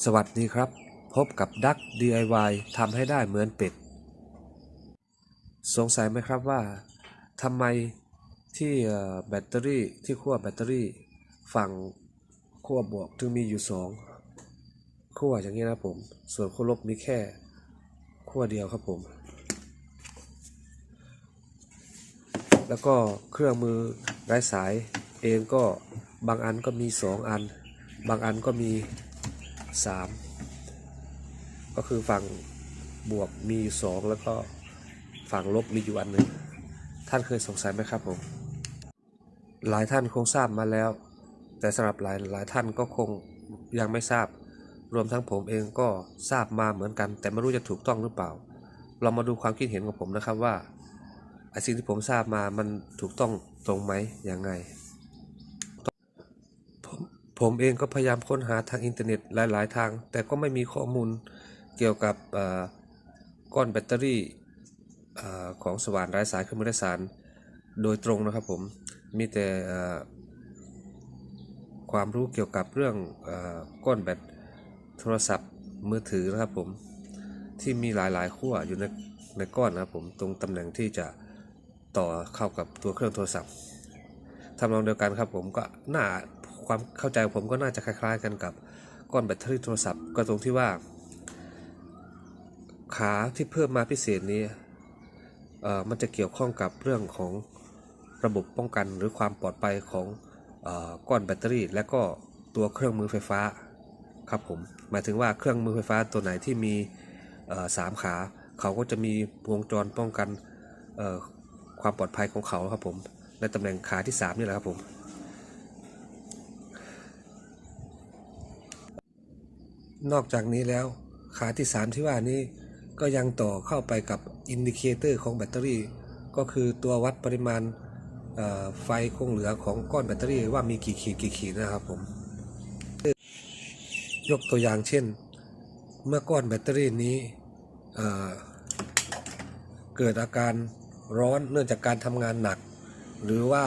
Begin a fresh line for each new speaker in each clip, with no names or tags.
สวัสดีครับ พบกับดัก DIY ทำให้ได้เหมือนเป็ด สงสัยไหมครับว่าทำไมที่แบตเตอรี่ที่ขั้วแบตเตอรี่ ฝั่งขั้วบวกถึงมีอยู่สองขั้วอย่างนี้นะผม ส่วนขั้วลบมีแค่ขั้วเดียวครับผม แล้วก็เครื่องมือไร้สายเองก็บางอันก็มีสองอัน บางอันก็มี สามก็คือฝั่งบวกมีอยู่สองแล้วก็ฝั่งลบมีอยู่อันหนึ่งท่านเคยสงสัยไหมครับผม หลายท่านคงทราบมาแล้ว แต่สำหรับหลายหลายท่านก็คงยังไม่ทราบ รวมทั้งผมเองก็ทราบมาเหมือนกัน แต่ไม่รู้จะถูกต้องหรือเปล่า เรามาดูความคิดเห็นของผมนะครับว่าไอสิ่งที่ผมทราบมามันถูกต้องตรงไหมยังไง ผมเองก็พยายามค้นหาทางอินเทอร์เน็ตหลาย ๆ ทาง แต่ก็ไม่มีข้อมูลเกี่ยวกับก้อนแบตเตอรี่ของสว่านไร้สายเครื่องมือไร้สารโดยตรงนะครับผม มีแต่ความรู้เกี่ยวกับเรื่องอก้อนแบตโทรศัพท์มือถือนะครับผมที่มีหลายๆขั้วอยู่ในในก้อนนะครับผมตรงตำแหน่งที่จะต่อเข้ากับตัวเครื่องโทรศัพท์ทำนองเดียวกันครับผมก็น่า ความเข้าใจของผมก็น่าจะคล้ายๆกันกับก้อนแบตเตอรี่โทรศัพท์ก็ตรงที่ว่า ขาที่เพิ่มมาพิเศษนี้มันจะเกี่ยวข้องกับเรื่องของระบบป้องกันหรือความปลอดภัยของอก้อนแบตเตอรี่ และก็ตัวเครื่องมือไฟฟ้าครับผมหมายถึงว่าเครื่องมือไฟฟ้าตัวไหนที่มีสามขา เขาก็จะมีวงจรป้องกันความปลอดภัยของเขาครับผมในตำแหน่งขาที่ 3 นี่แหละครับผม นอกจากนี้แล้วขาที่ 3 ที่ว่านี้ก็ยังต่อเข้าไปกับอินดิเคเตอร์ของแบตเตอรี่ ก็คือตัววัดปริมาณไฟคงเหลือของก้อนแบตเตอรี่ว่ามีกี่ขีดกี่ขีดนะครับผมยกตัวอย่างเช่น เมื่อก้อนแบตเตอรี่นี้เเกิดอาการร้อนเนื่องจากการทำงานหนัก หรือว่า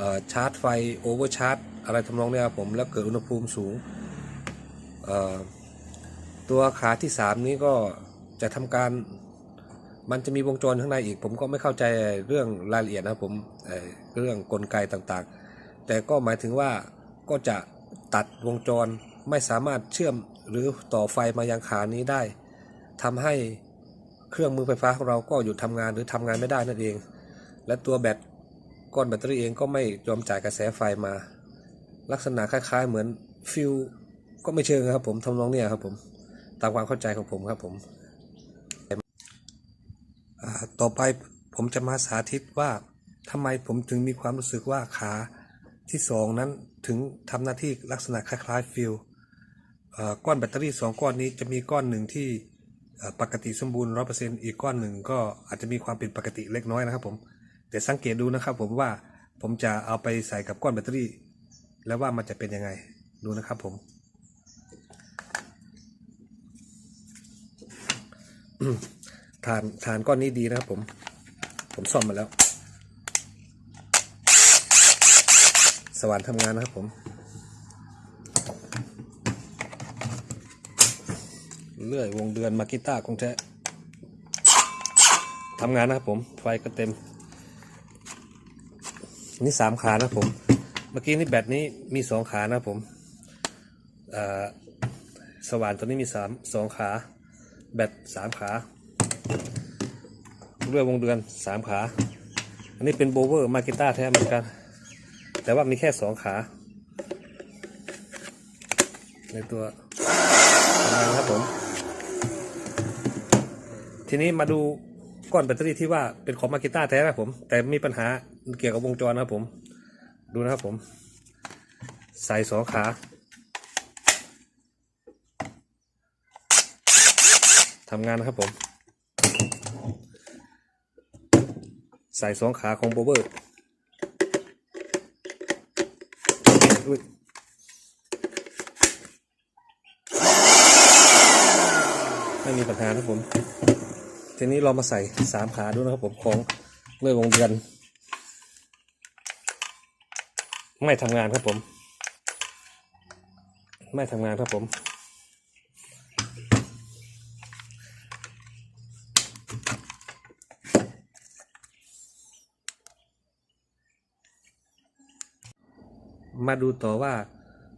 อ่อชาร์จไฟโอเวอร์ชาร์จอะไรทำนองนี้ครับผมแล้วเกิดอุณหภูมิสูง ตัวขาที่ 3 นี้ก็จะทำการมันจะมีวงจรข้างในอีก ผมก็ไม่เข้าใจเรื่องรายละเอียดนะผมเเรื่องกลไกต่างๆ แต่ก็หมายถึงว่าก็จะตัดวงจรไม่สามารถเชื่อมหรือต่อไฟมายังขานี้ได้ทำให้เครื่องมือไฟฟ้าของเราก็หยุดทำงานหรือทำงานไม่ได้นั่นเอง และตัวแบตก้อนแบตเตอรี่เองก็ไม่ยอมจ่ายกระแสไฟมา ลักษณะคล้ายๆ เหมือนฟิว ก็ไม่เชิงครับ ผมทำนองเนี้ยครับ ผมตามความเข้าใจของผมครับ ผมต่อไปผมจะมาสาธิตว่าทำไมผมถึงมีความรู้สึกว่าขาที่สองนั้นถึงทำหน้าที่ลักษณะคล้ายๆฟิวเอ่อก้อนแบตเตอรี่สองก้อนนี้จะมีก้อนหนึ่งที่ปกติสมบูรณ์ร้อเปอร์เซ็นต์อีกก้อนหนึ่งก็อาจจะมีความผิดปกติเล็กน้อยนะครับผมแต่สังเกตดูนะครับผมว่าผมจะเอาไปใส่กับก้อนแบตเตอรี่ แล้วว่ามันจะเป็นยังไงดูนะครับผม ฐานฐานก้อนนี้ดีนะครับผม ผมซ่อมมาแล้ว สว่านทำงานนะครับผมเลื่อยวงเดือนมากิต้าคงแท้ทำงานนะครับผม ไฟก็เต็ม นี่สามขานะครับผม เมื่อกี้นี่แบตนี้มีสองขานะครับผมสว่านตัวนี้มีสามสองขา แบตสามขาเรือวงเดือนสามขา อันนี้เป็นโบเวอร์มาเกต้าแท้เหมือนกัน แต่ว่ามีแค่สองขา ในตัวทำงครับผม ทีนี้มาดูก้อนแบตเตอรี่ที่ว่าเป็นของมาเกต้าแท้นะครับผม แต่มีปัญหาเกี่ยวกับวงจรนะครับผม ดูนะครับผม ใส่สองขา ทำงานนะครับผมใส่สองขาของโบเบอร์ไม่มีปัญหานะครับผม ทีนี้เรามาใส่สามขาดูนะครับผมของเลื่อยวงเดือน ไม่ทำงานครับผม ไม่ทำงานครับผม มาดูต่อว่า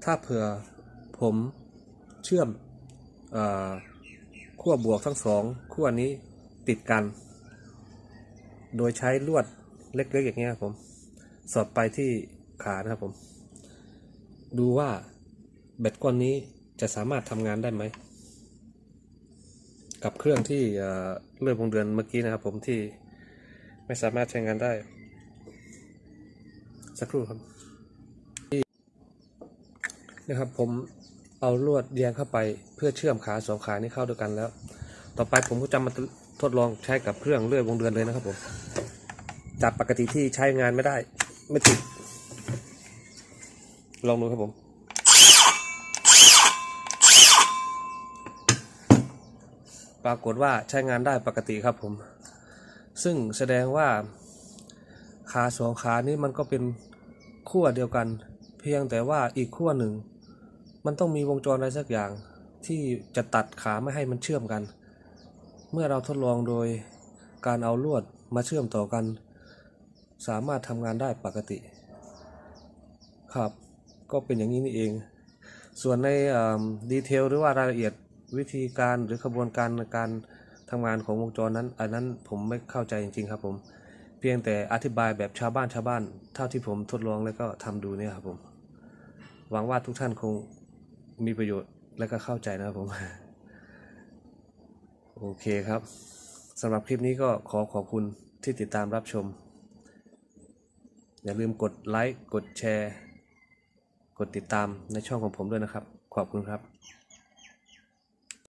ถ้าเผื่อผมเชื่อมขั้วบวกทั้งสองขั้วนี้ติดกัน โดยใช้ลวดเล็กๆอย่างเงี้ยครับผม สอดไปที่ขานะครับผม ดูว่าแบตก้อนนี้จะสามารถทำงานได้ไหม กับเครื่องที่เลื่อนวงเดือนเมื่อกี้นะครับผมที่ไม่สามารถใช้งานได้ สักครู่ครับ นะครับ ผมเอาลวดแยงเข้าไปเพื่อเชื่อมขาสองขานี้เข้าด้วยกันแล้ว ต่อไปผมก็จะมาทดลองใช้กับเครื่องเลื่อยวงเดือนเลยนะครับผมจากปกติที่ใช้งานไม่ได้ ไม่ติด ลองดูครับผมปรากฏว่าใช้งานได้ปกติครับผม ซึ่งแสดงว่าขาสองขานี้มันก็เป็นขั้วเดียวกัน เพียงแต่ว่าอีกขั้วหนึ่ง มันต้องมีวงจรอะไรสักอย่างที่จะตัดขาไม่ให้มันเชื่อมกัน เมื่อเราทดลองโดยการเอาลวดมาเชื่อมต่อกัน สามารถทำงานได้ปกติ ครับ ก็เป็นอย่างนี้นี่เอง ส่วนในดีเทลหรือว่ารายละเอียดวิธีการหรือขบวนการการทำงานของวงจรนั้น อันนั้นผมไม่เข้าใจจริงๆครับผม เพียงแต่อธิบายแบบชาวบ้านชาวบ้าน เท่าที่ผมทดลองแล้วก็ทำดูเนี่ยครับผม หวังว่าทุกท่านคง มีประโยชน์และก็เข้าใจนะครับผม โอเคครับสำหรับคลิปนี้ก็ขอขอบคุณที่ติดตามรับชม อย่าลืมกดไลค์ กดแชร์ กดติดตามในช่องของผมด้วยนะครับ ขอบคุณครับ